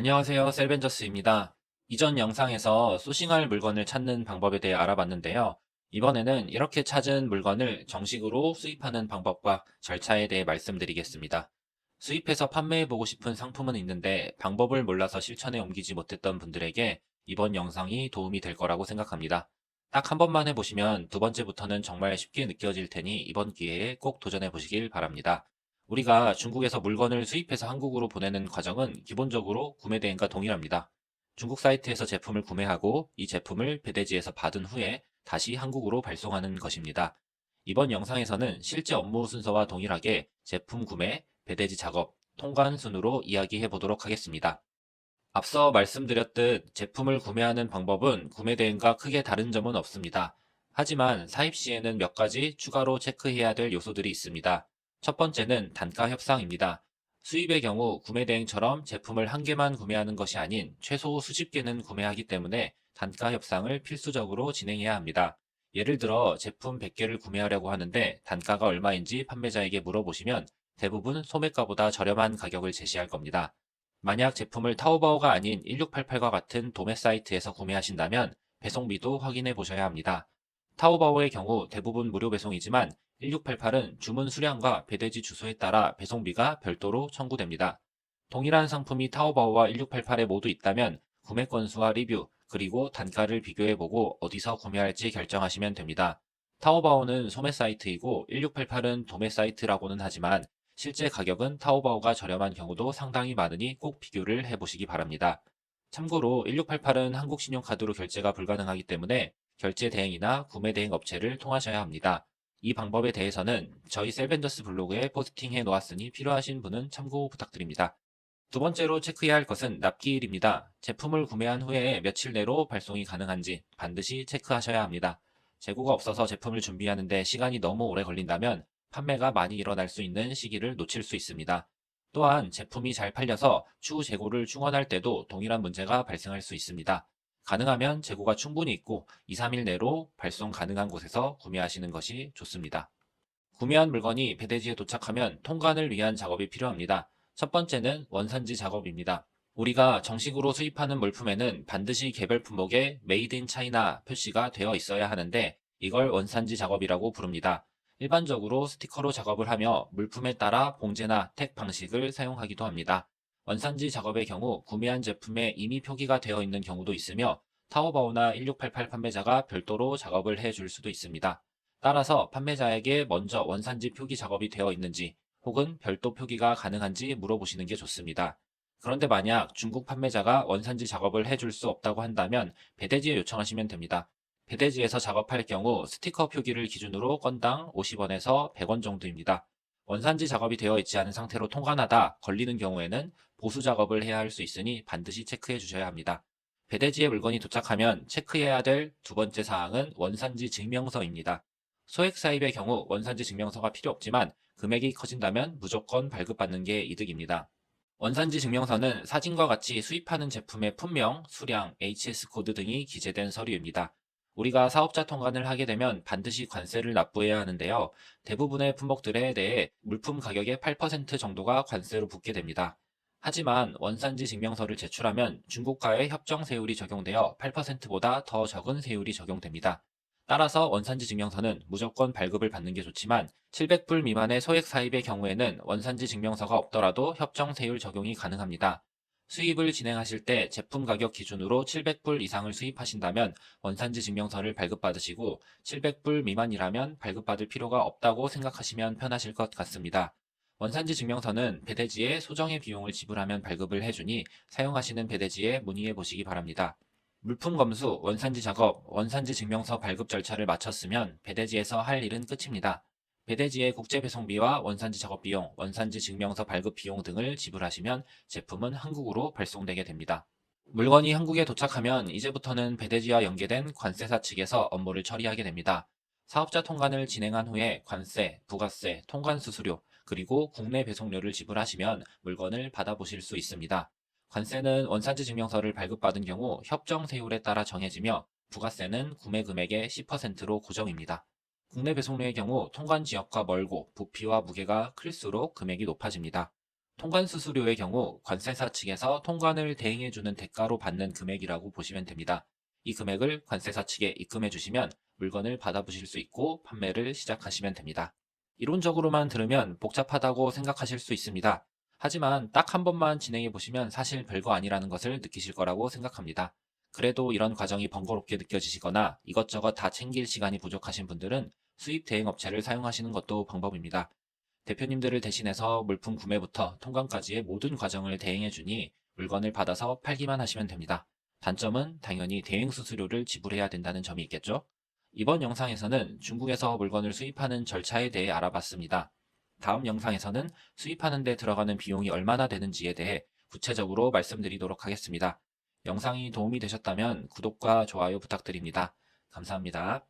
안녕하세요. 셀벤저스입니다. 이전 영상에서 소싱할 물건을 찾는 방법에 대해 알아봤는데요. 이번에는 이렇게 찾은 물건을 정식으로 수입하는 방법과 절차에 대해 말씀드리겠습니다. 수입해서 판매해보고 싶은 상품은 있는데 방법을 몰라서 실천에 옮기지 못했던 분들에게 이번 영상이 도움이 될 거라고 생각합니다. 딱 한 번만 해보시면 두 번째부터는 정말 쉽게 느껴질 테니 이번 기회에 꼭 도전해보시길 바랍니다. 우리가 중국에서 물건을 수입해서 한국으로 보내는 과정은 기본적으로 구매 대행과 동일합니다. 중국 사이트에서 제품을 구매하고 이 제품을 배대지에서 받은 후에 다시 한국으로 발송하는 것입니다. 이번 영상에서는 실제 업무 순서와 동일하게 제품 구매, 배대지 작업, 통관 순으로 이야기해 보도록 하겠습니다. 앞서 말씀드렸듯 제품을 구매하는 방법은 구매 대행과 크게 다른 점은 없습니다. 하지만 사입 시에는 몇 가지 추가로 체크해야 될 요소들이 있습니다. 첫 번째는 단가 협상입니다. 수입의 경우 구매 대행처럼 제품을 한 개만 구매하는 것이 아닌 최소 수십 개는 구매하기 때문에 단가 협상을 필수적으로 진행해야 합니다. 예를 들어 제품 100개를 구매하려고 하는데 단가가 얼마인지 판매자에게 물어보시면 대부분 소매가보다 저렴한 가격을 제시할 겁니다. 만약 제품을 타오바오가 아닌 1688과 같은 도매 사이트에서 구매하신다면 배송비도 확인해 보셔야 합니다. 타오바오의 경우 대부분 무료 배송이지만 1688은 주문 수량과 배대지 주소에 따라 배송비가 별도로 청구됩니다. 동일한 상품이 타오바오와 1688에 모두 있다면 구매 건수와 리뷰, 그리고 단가를 비교해보고 어디서 구매할지 결정하시면 됩니다. 타오바오는 소매 사이트이고 1688은 도매 사이트라고는 하지만 실제 가격은 타오바오가 저렴한 경우도 상당히 많으니 꼭 비교를 해보시기 바랍니다. 참고로 1688은 한국 신용카드로 결제가 불가능하기 때문에 결제 대행이나 구매 대행 업체를 통하셔야 합니다. 이 방법에 대해서는 저희 셀벤저스 블로그에 포스팅해 놓았으니 필요하신 분은 참고 부탁드립니다. 두 번째로 체크해야 할 것은 납기일입니다. 제품을 구매한 후에 며칠 내로 발송이 가능한지 반드시 체크하셔야 합니다. 재고가 없어서 제품을 준비하는데 시간이 너무 오래 걸린다면 판매가 많이 일어날 수 있는 시기를 놓칠 수 있습니다. 또한 제품이 잘 팔려서 추후 재고를 충원할 때도 동일한 문제가 발생할 수 있습니다. 가능하면 재고가 충분히 있고 2, 3일 내로 발송 가능한 곳에서 구매하시는 것이 좋습니다. 구매한 물건이 배대지에 도착하면 통관을 위한 작업이 필요합니다. 첫 번째는 원산지 작업입니다. 우리가 정식으로 수입하는 물품에는 반드시 개별 품목에 메이드 인 차이나 표시가 되어 있어야 하는데 이걸 원산지 작업이라고 부릅니다. 일반적으로 스티커로 작업을 하며 물품에 따라 봉제나 택 방식을 사용하기도 합니다. 원산지 작업의 경우 구매한 제품에 이미 표기가 되어 있는 경우도 있으며 타오바오나 1688 판매자가 별도로 작업을 해줄 수도 있습니다. 따라서 판매자에게 먼저 원산지 표기 작업이 되어 있는지 혹은 별도 표기가 가능한지 물어보시는 게 좋습니다. 그런데 만약 중국 판매자가 원산지 작업을 해줄 수 없다고 한다면 배대지에 요청하시면 됩니다. 배대지에서 작업할 경우 스티커 표기를 기준으로 건당 50원에서 100원 정도입니다. 원산지 작업이 되어 있지 않은 상태로 통관하다 걸리는 경우에는 보수 작업을 해야 할 수 있으니 반드시 체크해 주셔야 합니다. 배대지에 물건이 도착하면 체크해야 될 두 번째 사항은 원산지 증명서입니다. 소액 사입의 경우 원산지 증명서가 필요 없지만 금액이 커진다면 무조건 발급받는 게 이득입니다. 원산지 증명서는 사진과 같이 수입하는 제품의 품명, 수량, HS 코드 등이 기재된 서류입니다. 우리가 사업자 통관을 하게 되면 반드시 관세를 납부해야 하는데요. 대부분의 품목들에 대해 물품 가격의 8% 정도가 관세로 붙게 됩니다. 하지만 원산지 증명서를 제출하면 중국과의 협정 세율이 적용되어 8%보다 더 적은 세율이 적용됩니다. 따라서 원산지 증명서는 무조건 발급을 받는 게 좋지만 700불 미만의 소액 사입의 경우에는 원산지 증명서가 없더라도 협정 세율 적용이 가능합니다. 수입을 진행하실 때 제품 가격 기준으로 700불 이상을 수입하신다면 원산지 증명서를 발급받으시고 700불 미만이라면 발급받을 필요가 없다고 생각하시면 편하실 것 같습니다. 원산지 증명서는 배대지에 소정의 비용을 지불하면 발급을 해주니 사용하시는 배대지에 문의해 보시기 바랍니다. 물품 검수, 원산지 작업, 원산지 증명서 발급 절차를 마쳤으면 배대지에서 할 일은 끝입니다. 배대지의 국제 배송비와 원산지 작업 비용, 원산지 증명서 발급 비용 등을 지불하시면 제품은 한국으로 발송되게 됩니다. 물건이 한국에 도착하면 이제부터는 배대지와 연계된 관세사 측에서 업무를 처리하게 됩니다. 사업자 통관을 진행한 후에 관세, 부가세, 통관 수수료, 그리고 국내 배송료를 지불하시면 물건을 받아보실 수 있습니다. 관세는 원산지 증명서를 발급받은 경우 협정 세율에 따라 정해지며 부가세는 구매 금액의 10%로 고정입니다. 국내 배송료의 경우 통관 지역과 멀고 부피와 무게가 클수록 금액이 높아집니다. 통관 수수료의 경우 관세사 측에서 통관을 대행해주는 대가로 받는 금액이라고 보시면 됩니다. 이 금액을 관세사 측에 입금해 주시면 물건을 받아보실 수 있고 판매를 시작하시면 됩니다. 이론적으로만 들으면 복잡하다고 생각하실 수 있습니다. 하지만 딱 한 번만 진행해 보시면 사실 별거 아니라는 것을 느끼실 거라고 생각합니다. 그래도 이런 과정이 번거롭게 느껴지시거나 이것저것 다 챙길 시간이 부족하신 분들은 수입 대행 업체를 사용하시는 것도 방법입니다. 대표님들을 대신해서 물품 구매부터 통관까지의 모든 과정을 대행해 주니 물건을 받아서 팔기만 하시면 됩니다. 단점은 당연히 대행 수수료를 지불해야 된다는 점이 있겠죠? 이번 영상에서는 중국에서 물건을 수입하는 절차에 대해 알아봤습니다. 다음 영상에서는 수입하는 데 들어가는 비용이 얼마나 되는지에 대해 구체적으로 말씀드리도록 하겠습니다. 영상이 도움이 되셨다면 구독과 좋아요 부탁드립니다. 감사합니다.